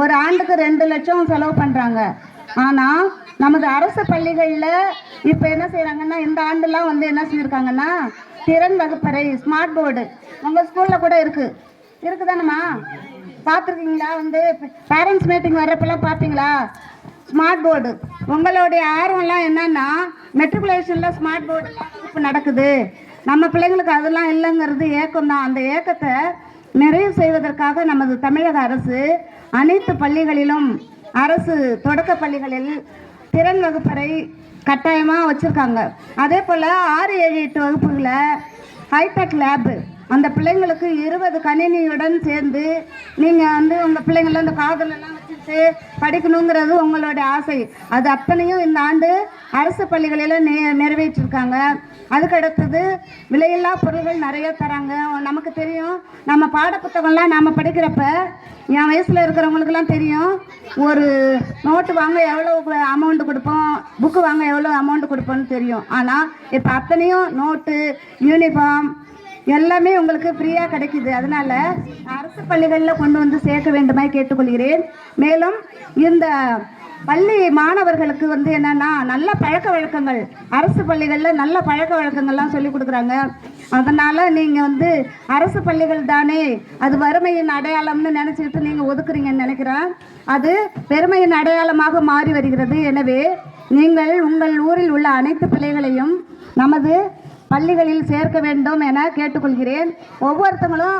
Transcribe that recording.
ஒரு ஆண்டுக்கு ரெண்டு லட்சம் செலவு பண்ணுறாங்க ஆனால் நமது அரசு பள்ளிகளில் இப்போ என்ன செய்கிறாங்கன்னா இந்த ஆண்டுலாம் வந்து என்ன செஞ்சுருக்காங்கன்னா திறன் வகுப்பறை ஸ்மார்ட் போர்டு உங்கள் ஸ்கூலில் கூட இருக்குது இருக்குதானம்மா? பார்த்துருக்கீங்களா? வந்து பேரண்ட்ஸ் மீட்டிங் வர்றப்பெல்லாம் பார்த்தீங்களா ஸ்மார்ட் போர்டு உங்களுடைய ஆர்வம்லாம் என்னன்னா மெட்ரிகுலேஷனில் ஸ்மார்ட் போர்டு இப்போ நடக்குது. நம்ம பிள்ளைங்களுக்கு அதெல்லாம் இல்லைங்கிறது ஏக்கம் தான் அந்த ஏக்கத்தை நிறைவு செய்வதற்காக நமது தமிழக அரசு அனைத்து பள்ளிகளிலும் அரசு தொடக்க பள்ளிகளில் திறன் வகுப்பறை கட்டாயமாக வச்சுருக்காங்க. அதே போல் ஆறு ஏழு எட்டு வகுப்புகளை ஹைடெக் லேபு அந்த பிள்ளைங்களுக்கு இருபது கணினியுடன் சேர்ந்து நீங்கள் வந்து உங்கள் பிள்ளைங்கள அந்த காதலெல்லாம் வச்சு படிக்கணுங்கிறது உங்களுடைய ஆசை. அது அத்தனையும் இந்த ஆண்டு அரசு பள்ளிகளில் நெ நிறைவேற்றிருக்காங்க. அதுக்கு அடுத்தது விலையில்லா பொருள்கள் நிறைய தராங்க. நமக்கு தெரியும். நம்ம பாடப்புத்தகம்லாம் நாம் படிக்கிறப்ப என் வயசில் இருக்கிறவங்களுக்குலாம் தெரியும். ஒரு நோட்டு வாங்க எவ்வளோ அமௌண்ட் கொடுப்போம்? புக்கு வாங்க எவ்வளோ அமௌண்ட் கொடுப்போம்னு தெரியும். ஆனால் இப்போ அத்தனையும் நோட்டு யூனிஃபார்ம் எல்லாமே உங்களுக்கு ஃப்ரீயாக கிடைக்குது. அதனால் அரசு பள்ளிகளில் கொண்டு வந்து சேர்க்க வேண்டுமாய் கேட்டுக்கொள்கிறேன். மேலும் இந்த பள்ளி மாணவர்களுக்கு வந்து என்னென்னா நல்ல பழக்க வழக்கங்கள். அரசு பள்ளிகளில் நல்ல பழக்க வழக்கங்கள்லாம் சொல்லி கொடுக்குறாங்க. அதனால் நீங்கள் வந்து அரசு பள்ளிகள் தானே அது வறுமையின் அடையாளம்னு நினச்சிக்கிட்டு நீங்கள் ஒதுக்குறீங்கன்னு நினைக்கிறேன். அது பெருமையின் அடையாளமாக மாறி வருகிறது. எனவே நீங்கள் உங்கள் ஊரில் உள்ள அனைத்து பிள்ளைகளையும் நமது பள்ளிகளில் சேர்க்க வேண்டும் என கேட்டுக்கொள்கிறேன். ஒவ்வொருத்தங்களும்